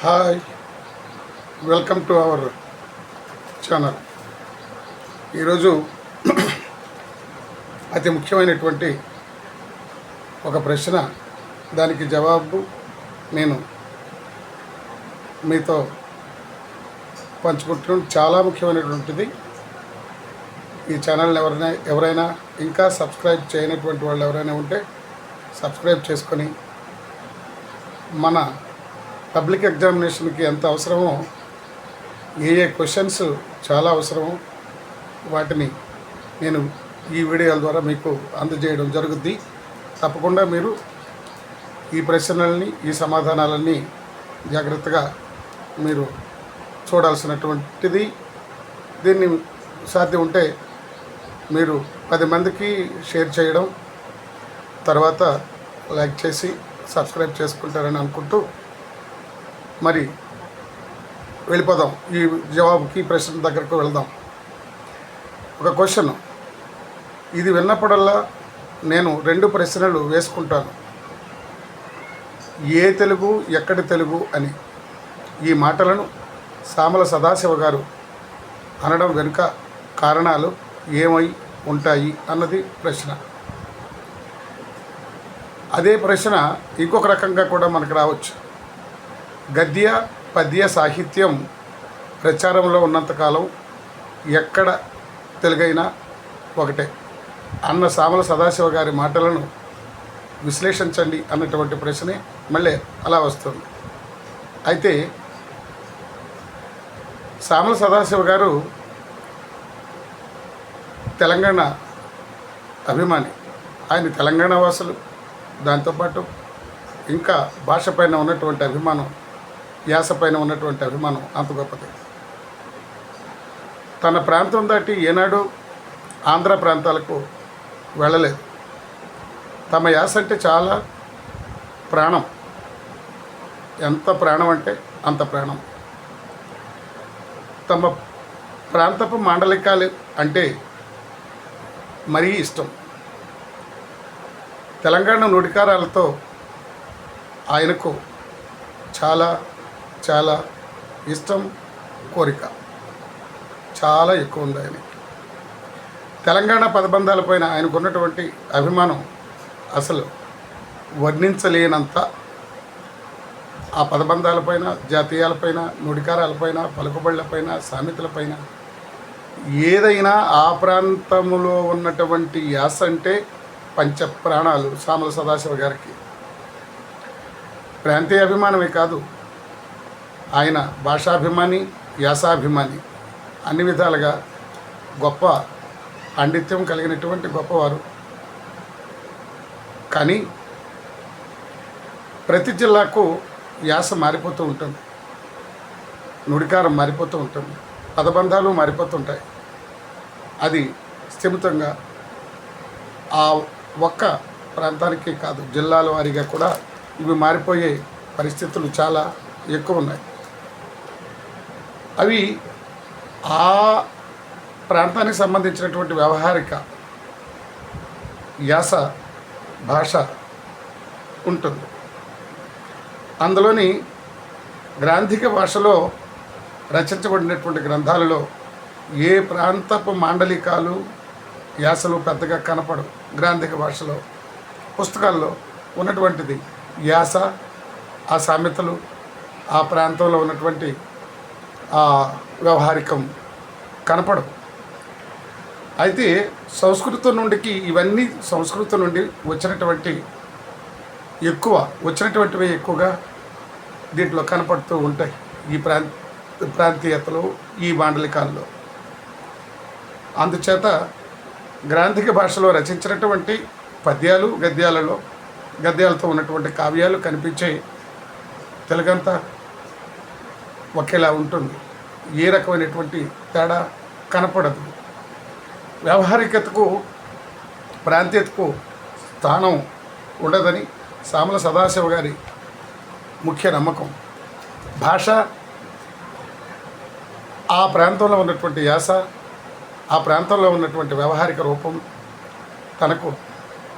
Hi. Welcome to our channel. ఈరోజు అతి ముఖ్యమైనటువంటి ఒక ప్రశ్న దానికి జవాబు నేను మీతో పంచుకుంటున్నాను. చాలా ముఖ్యమైనటువంటిది. ఈ ఛానల్ని ఎవరైనా ఎవరైనా ఇంకా సబ్స్క్రైబ్ చేయనటువంటి వాళ్ళు ఎవరైనా ఉంటే సబ్స్క్రైబ్ చేసుకొని మన పబ్లిక్ ఎగ్జామినేషన్కి ఎంత అవసరమో ఏ ఏ క్వశ్చన్స్ చాలా అవసరమో వాటిని నేను ఈ వీడియోల ద్వారా మీకు అందజేయడం జరుగుద్ది. తప్పకుండా మీరు ఈ ప్రశ్నలని ఈ సమాధానాలన్నీ జాగ్రత్తగా మీరు చూడాల్సినటువంటిది. దీన్ని సాధ్యం ఉంటే మీరు పది మందికి షేర్ చేయడం తర్వాత లైక్ చేసి సబ్స్క్రైబ్ చేసుకుంటారని అనుకుంటూ మరి వెళ్ళిపోదాం. ఈ జవాబుకి ప్రశ్న దగ్గరకు వెళ్దాం. ఒక క్వశ్చన్. ఇది విన్నప్పుడల్లా నేను రెండు ప్రశ్నలు వేసుకుంటాను. ఏ తెలుగు ఎక్కడి తెలుగు అని. ఈ మాటలను సామల సదాశివ గారు అనడం వెనుక కారణాలు ఏమై ఉంటాయి అన్నది ప్రశ్న. అదే ప్రశ్న ఇంకొక రకంగా కూడా మనకు రావచ్చు. గద్య పద్య సాహిత్యం ప్రచారంలో ఉన్నంతకాలం ఎక్కడ తెలుగైనా ఒకటే. అన్న సామల సదాశివ గారి మాటలను విశ్లేషించండి అన్నటువంటి ప్రశ్నే మళ్ళీ అలా వస్తుంది. అయితే సామల సదాశివ గారు తెలంగాణ అభిమాని. ఆయన తెలంగాణ వాసులు. దాంతోపాటు ఇంకా భాష పైన ఉన్నటువంటి అభిమానం యాస పైన ఉన్నటువంటి అభిమానం అంత గొప్పది. తన ప్రాంతం దాటి ఏనాడు ఆంధ్ర ప్రాంతాలకు వెళ్ళలేదు. తమ యాస అంటే చాలా ప్రాణం. ఎంత ప్రాణం అంటే అంత ప్రాణం. తమ ప్రాంతపు మాండలికాలు అంటే మరీ ఇష్టం. తెలంగాణ నుడికారాలతో ఆయనకు చాలా చాలా ఇష్టం కోరిక. చాలా ఎక్కువ ఉంది ఆయనకి తెలంగాణ పదబంధాలపైన ఆయనకు ఉన్నటువంటి అభిమానం అసలు వర్ణించలేనంత. ఆ పదబంధాలపైన జాతీయాలపైన నుడికారాలపైన పలుకుబళ్ళపైన సామెతలపైన ఏదైనా ఆ ప్రాంతంలో ఉన్నటువంటి యాస అంటే పంచ ప్రాణాలు సామల సదాశివ గారికి. ప్రాంతీయ అభిమానమే కాదు ఆయన భాషాభిమాని వ్యాసాభిమాని అన్ని విధాలుగా గొప్ప పాండిత్యం కలిగినటువంటి గొప్పవారు. కానీ ప్రతి జిల్లాకు యాస మారిపోతూ ఉంటుంది. నుడికారం మారిపోతూ ఉంటుంది. పదబంధాలు మారిపోతుంటాయి అది స్థిమితంగా ఆ ఒక్క ప్రాంతానికి కాదు జిల్లాల వారీగా కూడా ఇవి మారిపోయే పరిస్థితులు చాలా ఎక్కువ ఉన్నాయి. అవి ఆ ప్రాంతానికి సంబంధించినటువంటి వ్యవహారిక యాస భాష ఉంటుంది. అందులోని గ్రాంధిక భాషలో రచించబడినటువంటి గ్రంథాలలో ఏ ప్రాంతపు మాండలికాలు యాసలు పెద్దగా కనపడవు. గ్రాంధిక భాషలో పుస్తకాల్లో ఉన్నటువంటిది యాస ఆ సామెతలు ఆ ప్రాంతంలో ఉన్నటువంటి వ్యవహారికం కనపడవు. అయితే సంస్కృతం నుండికి ఇవన్నీ సంస్కృతం నుండి వచ్చినటువంటి ఎక్కువ వచ్చినటువంటివి ఎక్కువగా దీంట్లో కనపడుతూ ఉంటాయి ఈ ప్రాంత ప్రాంతీయతలో ఈ మాండలికాల్లో. అందుచేత గ్రాంధిక భాషలో రచించినటువంటి పద్యాలు గద్యాలలో గద్యాలతో ఉన్నటువంటి కావ్యాలు కనిపించే తెలుగంతా ఒకేలా ఉంటుంది. ఏ రకమైనటువంటి తేడా కనపడదు. వ్యవహారికతకు ప్రాంతీయతకు స్థానం ఉండదని సామల సదాశివ గారి ముఖ్య నమ్మకం. భాష ఆ ప్రాంతంలో ఉన్నటువంటి యాస ఆ ప్రాంతంలో ఉన్నటువంటి వ్యవహారిక రూపం తనకు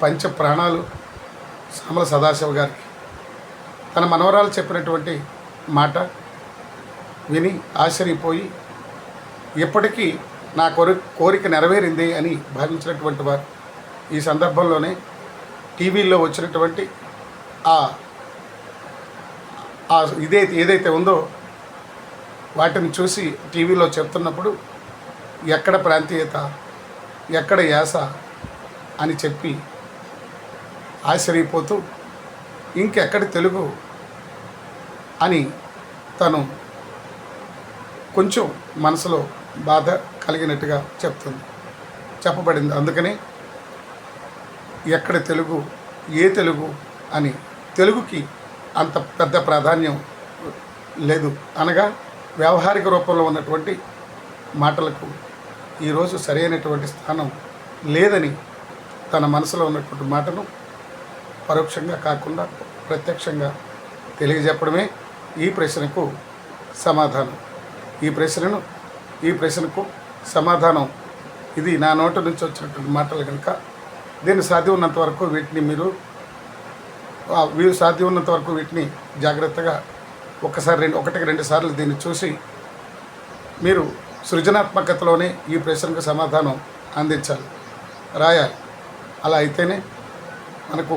పంచ ప్రాణాలు సామల సదాశివ గారికి. తన మనవరాలు చెప్పినటువంటి మాట విని ఆశ్చర్యపోయి ఇప్పటికీ నా కోరి కోరిక నెరవేరింది అని భావించినటువంటి వారు. ఈ సందర్భంలోనే టీవీల్లో వచ్చినటువంటి ఆ ఆ ఇదైతే ఏదైతే ఉందో వాటిని చూసి టీవీలో చెప్తున్నప్పుడు ఎక్కడ ప్రాంతీయత? ఎక్కడ యాస? అని చెప్పి ఆశ్చర్యపోతూ ఇంకెక్కడ తెలుగు? అని తను కొంచెం మనసులో బాధ కలిగినట్టుగా చెప్తుంది. చెప్పబడింది. అందుకనే ఎక్కడ తెలుగు ఏ తెలుగు అని తెలుగుకి అంత పెద్ద ప్రాధాన్యం లేదు. అనగా వ్యావహారిక రూపంలో ఉన్నటువంటి మాటలకు ఈరోజు సరైనటువంటి స్థానం లేదని తన మనసులో ఉన్నటువంటి మాటను పరోక్షంగా కాకుండా ప్రత్యక్షంగా తెలియజెప్పడమే ఈ ప్రశ్నకు సమాధానం. ఈ ప్రశ్నను ఈ ప్రశ్నకు సమాధానం. ఇది నా నోటి నుంచి వచ్చినటువంటి మాటలు కనుక. దీన్ని సాధ్యం ఉన్నంత వరకు వీటిని మీరు వీరు సాధ్యం ఉన్నంత వరకు వీటిని జాగ్రత్తగా ఒకసారి రెండు ఒకటికి రెండు సార్లు దీన్ని చూసి మీరు సృజనాత్మకతలోనే ఈ ప్రశ్నకు సమాధానం అందించాలి. రాయాలి. అలా అయితేనే మనకు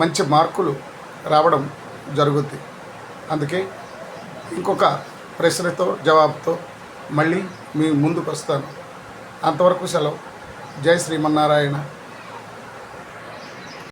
మంచి మార్కులు రావడం జరుగుద్ది. అందుకే ఇంకొక ప్రశ్నతో జవాబుతో మళ్ళీ మీ ముందుకు వస్తాను అంతవరకు సెలవు. జై శ్రీమన్నారాయణ.